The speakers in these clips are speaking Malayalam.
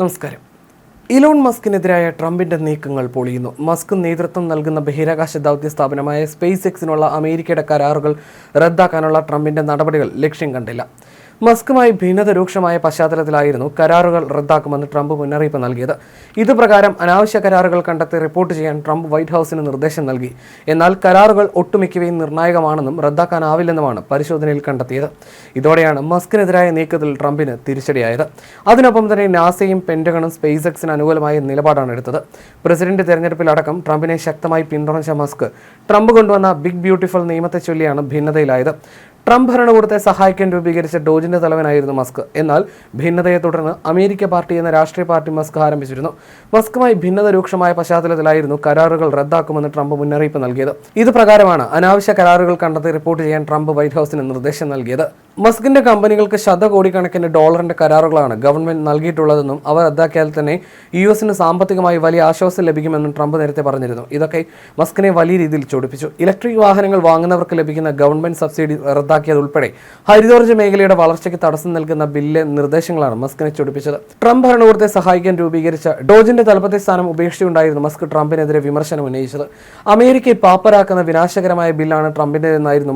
നമസ്കാരം. ഇലോൺ മസ്കിനെതിരായ ട്രംപിന്റെ നീക്കങ്ങൾ പൊളിയുന്നു. മസ്ക് നേതൃത്വം നൽകുന്ന ബഹിരാകാശ ദൗത്യ സ്ഥാപനമായ സ്പേസ് എക്സിനുള്ള അമേരിക്കയുടെ കരാറുകൾ റദ്ദാക്കാനുള്ള ട്രംപിന്റെ നടപടികൾ ലക്ഷ്യം കണ്ടില്ല. മസ്കുമായി ഭിന്നത രൂക്ഷമായ പശ്ചാത്തലത്തിലായിരുന്നു കരാറുകൾ റദ്ദാക്കുമെന്ന് ട്രംപ് മുന്നറിയിപ്പ് നൽകിയത്. ഇതുപ്രകാരം അനാവശ്യ കരാറുകൾ കണ്ടെത്തി റിപ്പോർട്ട് ചെയ്യാൻ ട്രംപ് വൈറ്റ് ഹൌസിന് നിർദ്ദേശം നൽകി. എന്നാൽ കരാറുകൾ ഒട്ടുമിക്കവയും നിർണായകമാണെന്നും റദ്ദാക്കാനാവില്ലെന്നുമാണ് പരിശോധനയിൽ കണ്ടെത്തിയത്. ഇതോടെയാണ് മസ്കിനെതിരായ നീക്കത്തിൽ ട്രംപിന് തിരിച്ചടിയായത്. അതിനൊപ്പം തന്നെ നാസയും പെന്റഗണും സ്പേസ് എക്സിന് അനുകൂലമായ നിലപാടാണ് എടുത്തത്. പ്രസിഡന്റ് തെരഞ്ഞെടുപ്പിലടക്കം ട്രംപിനെ ശക്തമായി പിന്തുണച്ച മസ്ക് ട്രംപ് കൊണ്ടുവന്ന ബിഗ് ബ്യൂട്ടിഫുൾ നിയമത്തെ ചൊല്ലിയാണ് ഭിന്നതയിലായത്. ട്രംപ് ഭരണകൂടത്തെ സഹായിക്കാൻ രൂപീകരിച്ച ഡോജിന്റെ തലവനായിരുന്നു മസ്ക്. എന്നാൽ ഭിന്നതയെ തുടർന്ന് അമേരിക്ക പാർട്ടി എന്ന രാഷ്ട്രീയ പാർട്ടി മസ്ക് ആരംഭിച്ചിരുന്നു. മസ്കുമായി ഭിന്നത രൂക്ഷമായ പശ്ചാത്തലത്തിലായിരുന്നു കരാറുകൾ റദ്ദാക്കുമെന്ന് ട്രംപ് മുന്നറിയിപ്പ് നൽകിയത്. ഇത് പ്രകാരമാണ് അനാവശ്യ കരാറുകൾ കണ്ടെത്തി റിപ്പോർട്ട് ചെയ്യാൻ ട്രംപ് വൈറ്റ് ഹൌസിന് നിർദ്ദേശം നൽകിയത്. മസ്കിന്റെ കമ്പനികൾക്ക് ശതകോടിക്കണക്കിന് ഡോളറിന്റെ കരാറുകളാണ് ഗവൺമെന്റ് നൽകിയിട്ടുള്ളതെന്നും അവ റദ്ദാക്കിയാൽ തന്നെ യു എസിന് സാമ്പത്തികമായി വലിയ ആശ്വാസം ലഭിക്കുമെന്നും ട്രംപ് നേരത്തെ പറഞ്ഞിരുന്നു. ഇതൊക്കെ മസ്കിനെ വലിയ രീതിയിൽ ചൊടിപ്പിച്ചു. ഇലക്ട്രിക് വാഹനങ്ങൾ വാങ്ങുന്നവർക്ക് ലഭിക്കുന്ന ഗവൺമെന്റ് സബ്സിഡി റദ്ദാക്കിയതുൾപ്പെടെ ഹരിതോർജ മേഖലയുടെ വളർച്ചയ്ക്ക് തടസ്സം നൽകുന്ന ബില്ല് നിർദ്ദേശങ്ങളാണ് മസ്കിനെ ചൊടിപ്പിച്ചത്. ട്രംപ് ഭരണകൂടത്തെ സഹായിക്കാൻ രൂപീകരിച്ച ഡോജിന്റെ തലപ്പത്തെ സ്ഥാനം ഉപേക്ഷിച്ചുണ്ടായിരുന്നു മസ്ക് ട്രംപിനെതിരെ വിമർശനം ഉന്നയിച്ചത്. അമേരിക്കയെ പാപ്പരാക്കുന്ന വിനാശകരമായ ബില്ലാണ് ട്രംപിന്റെ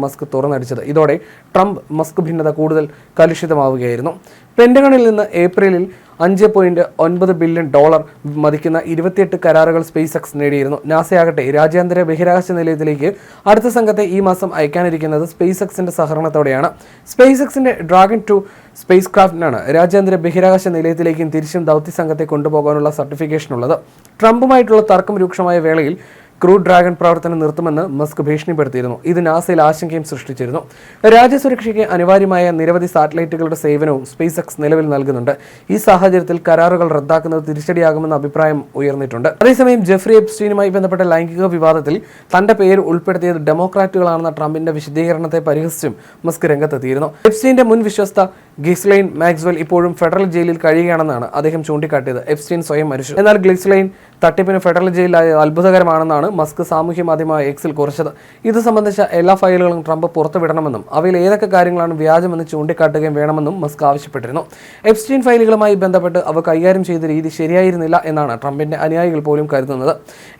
മസ്ക് തുറന്നടിച്ചത്. ഇതോടെ ട്രംപ് മസ്ക് ഭിന്നത കൂടുതൽ കലുഷിതമാവുകയായിരുന്നു. പെന്റഗണിൽ നിന്ന് ഏപ്രിലിൽ അഞ്ച് പോയിന്റ് ഒൻപത് ബില്യൺ ഡോളർ മതിക്കുന്ന ഇരുപത്തിയെട്ട് കരാറുകൾ സ്പേസ് എക്സ് നേടിയിരുന്നു. നാസയാകട്ടെ രാജ്യാന്തര ബഹിരാകാശ നിലയത്തിലേക്ക് അടുത്ത സംഘത്തെ ഈ മാസം അയക്കാനിരിക്കുന്നത് സ്പേസ് എക്സിന്റെ സഹകരണത്തോടെയാണ്. സ്പേസ് എക്സിന്റെ ഡ്രാഗൺ ടു സ്പേസ് ക്രാഫ്റ്റിനാണ് രാജ്യാന്തര ബഹിരാകാശ നിലയത്തിലേക്കും തിരിച്ചും ദൗത്യ സംഘത്തെ കൊണ്ടുപോകാനുള്ള സർട്ടിഫിക്കേഷൻ ഉള്ളത് ട്രംപുമായിട്ടുള്ള തർക്കം രൂക്ഷമായ വേളയിൽ ക്രൂ ഡ്രാഗൺ പ്രവർത്തനം നിർത്തുമെന്ന് മസ്ക് ഭീഷണിപ്പെടുത്തിയിരുന്നു. ഇത് നാസയിൽ ആശങ്കയും സൃഷ്ടിച്ചിരുന്നു. രാജ്യസുരക്ഷയ്ക്ക് അനിവാര്യമായ നിരവധി സാറ്റലൈറ്റുകളുടെ സേവനവും സ്പേസ് എക്സ് നിലവിൽ നൽകുന്നുണ്ട്. ഈ സാഹചര്യത്തിൽ കരാറുകൾ റദ്ദാക്കുന്നത് തിരിച്ചടിയാകുമെന്ന അഭിപ്രായം ഉയർന്നിട്ടുണ്ട്. അതേസമയം ജെഫ്രി എപ്സ്റ്റീനുമായി ബന്ധപ്പെട്ട ലൈംഗിക വിവാദത്തിൽ തന്റെ പേര് ഉൾപ്പെടുത്തിയത് ഡെമോക്രാറ്റുകളാണെന്ന ട്രംപിന്റെ വിശദീകരണത്തെ പരിഹസിച്ചും മസ്ക് രംഗത്തെത്തിയിരുന്നു. എപ്സ്റ്റീന്റെ മുൻ വിശ്വസ്ത ഗിസ്ലൈൻ മാക്സ്വൽ ഇപ്പോഴും ഫെഡറൽ ജയിലിൽ കഴിയുകയാണെന്നാണ് അദ്ദേഹം ചൂണ്ടിക്കാട്ടിയത്. എപ്സ്റ്റീൻ സ്വയം മരിച്ചു. എന്നാൽ ഗ്ലിസ്ലൈൻ തട്ടിപ്പിന് ഫെഡറൽ ജയിലായ അത്ഭുതകരമാണെന്നാണ് മസ്ക് സാമൂഹ്യ മാധ്യമമായ എക്സിൽ കുറിച്ചത്. ഇത് സംബന്ധിച്ച എല്ലാ ഫയലുകളും ട്രംപ് പുറത്തുവിടണമെന്നും അവയിൽ ഏതൊക്കെ കാര്യങ്ങളാണ് വ്യാജമെന്ന് ചൂണ്ടിക്കാട്ടുകയും വേണമെന്നും മസ്ക് ആവശ്യപ്പെട്ടിരുന്നു. എപ്സ്റ്റീൻ ഫയലുകളുമായി ബന്ധപ്പെട്ട് അവ കൈകാര്യം ചെയ്ത രീതി ശരിയായിരുന്നില്ല എന്നാണ് ട്രംപിന്റെ അനുയായികൾ പോലും കരുതുന്നത്.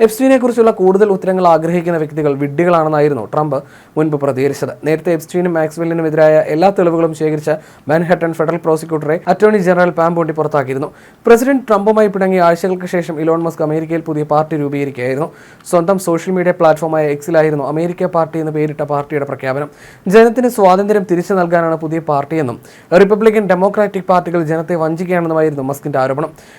എപ്സ്റ്റീനെ കുറിച്ചുള്ള കൂടുതൽ ഉത്തരങ്ങൾ ആഗ്രഹിക്കുന്ന വ്യക്തികൾ വിഡ്ഢികളാണെന്നായിരുന്നു ട്രംപ് മുൻപ് പ്രതികരിച്ചത്. നേരത്തെ എപ്സ്റ്റീനും മാക്സ്വെല്ലിനും എതിരായ എല്ലാ തെളിവുകളും ശേഖരിച്ച മാൻഹട്ടൺ ഫെഡറൽ പ്രോസിക്യൂട്ടറെ അറ്റോർണി ജനറൽ പാമ്പോണ്ടി പുറത്താക്കിയിരുന്നു. പ്രസിഡന്റ് ട്രംപുമായി പിണങ്ങിയ ആഴ്ചകൾക്ക് ശേഷം ഇലോൺ മസ്ക് അമേരിക്കയിൽ പുതിയ പാർട്ടി രൂപീകരിക്കുകയായിരുന്നു. സ്വന്തം സോഷ്യൽ മീഡിയ പ്ലാറ്റ്ഫോമായ എക്സിലായിരുന്നു അമേരിക്ക പാർട്ടി എന്ന് പേരിട്ട പാർട്ടിയുടെ പ്രഖ്യാപനം. ജനത്തിന് സ്വാതന്ത്ര്യം തിരിച്ചു നൽകാനാണ് പുതിയ പാർട്ടിയെന്നും റിപ്പബ്ലിക്കൻ ഡെമോക്രാറ്റിക് പാർട്ടികൾ ജനത്തെ വഞ്ചിക്കുകയാണെന്നുമായിരുന്നു മസ്കിന്റെ ആരോപണം.